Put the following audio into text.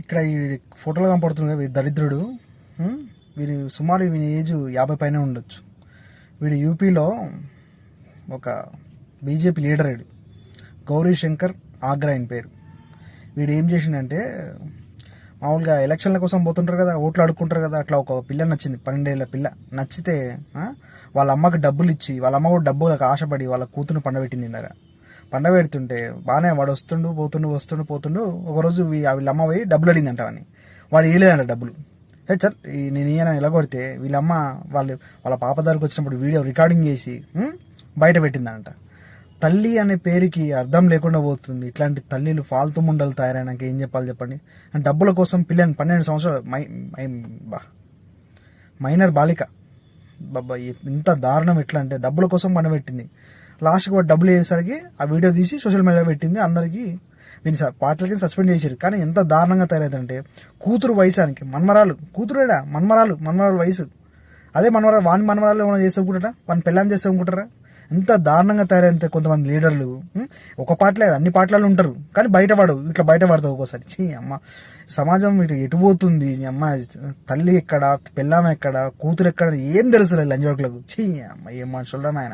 ఇక్కడ ఈ ఫోటోలో కనపడుతుంది కదా దరిద్రుడు వీరి సుమారు వీని ఏజ్ యాభై పైన ఉండొచ్చు. వీడు యూపీలో ఒక బీజేపీ లీడర్ వీడు. గౌరీ శంకర్ ఆగ్రా ఆయన పేరు. వీడు ఏం చేసిండంటే మామూలుగా ఎలక్షన్ల కోసం పోతుంటారు కదా ఓట్లు అడుక్కుంటారు కదా అట్లా ఒక పిల్ల నచ్చింది పన్నెండేళ్ళ పిల్ల. నచ్చితే వాళ్ళ అమ్మకి డబ్బులు ఇచ్చి వాళ్ళ అమ్మ కూడా డబ్బులకు ఆశపడి వాళ్ళ కూతురు పండబెట్టింది ఇందాక. పండబెడుతుంటే బాగానే వాడు వస్తుండు పోతుండు వస్తుండు పోతుండు. ఒకరోజు వీ- వీళ్ళ అమ్మ పోయి డబ్బులు అడిగిందంట అని వాడు వేయలేదంట డబ్బులు. ఏ చల్ ఈ నేను ఈయన ఎలా కొడితే వీళ్ళమ్మ వాళ్ళు వాళ్ళ పాప దగ్గరకు వచ్చినప్పుడు వీడియో రికార్డింగ్ చేసి బయట పెట్టిందంట. తల్లి అనే పేరుకి అర్థం లేకుండా పోతుంది. ఇట్లాంటి తల్లిలు ఫాల్తు ముండలు తయారైనాక ఏం చెప్పాలి చెప్పండి? డబ్బుల కోసం పిల్లని పన్నెండు సంవత్సరాలు మై బా. మైనర్ బాలిక. బాబా ఇంత దారుణం ఎట్లా అంటే డబ్బుల కోసం పండబెట్టింది లాస్ట్కి వాడు డబ్బులు వేసేసరికి ఆ వీడియో తీసి సోషల్ మీడియాలో పెట్టింది. అందరికీ దీని పాటలకి సస్పెండ్ చేశారు కానీ ఎంత దారుణంగా తయారైందంటే కూతురు వయసానికి మన్మరాలు. కూతురుడా? మన్మరాలు. మన్మరాలు వయసు. అదే మన్మరాలు వాని మన్మరాలు ఏమైనా చేసేకుంటారా వాని పెళ్ళాన్ని అనుకుంటారా ఎంత దారుణంగా తయారైతే కొంతమంది లీడర్లు ఒక పాటలే అన్ని పాటలలో ఉంటారు. కానీ బయట పడవు ఇట్లా బయట పడతావు ఒక్కోసారి. చీ అమ్మ. సమాజం ఇటు ఎటు పోతుంది? అమ్మ తల్లి ఎక్కడ? పెళ్ళాం ఎక్కడ? కూతురు ఎక్కడ? ఏం తెలుసు లంజవర్కులకు చీ అమ్మ ఏం మనుషులు నాయన.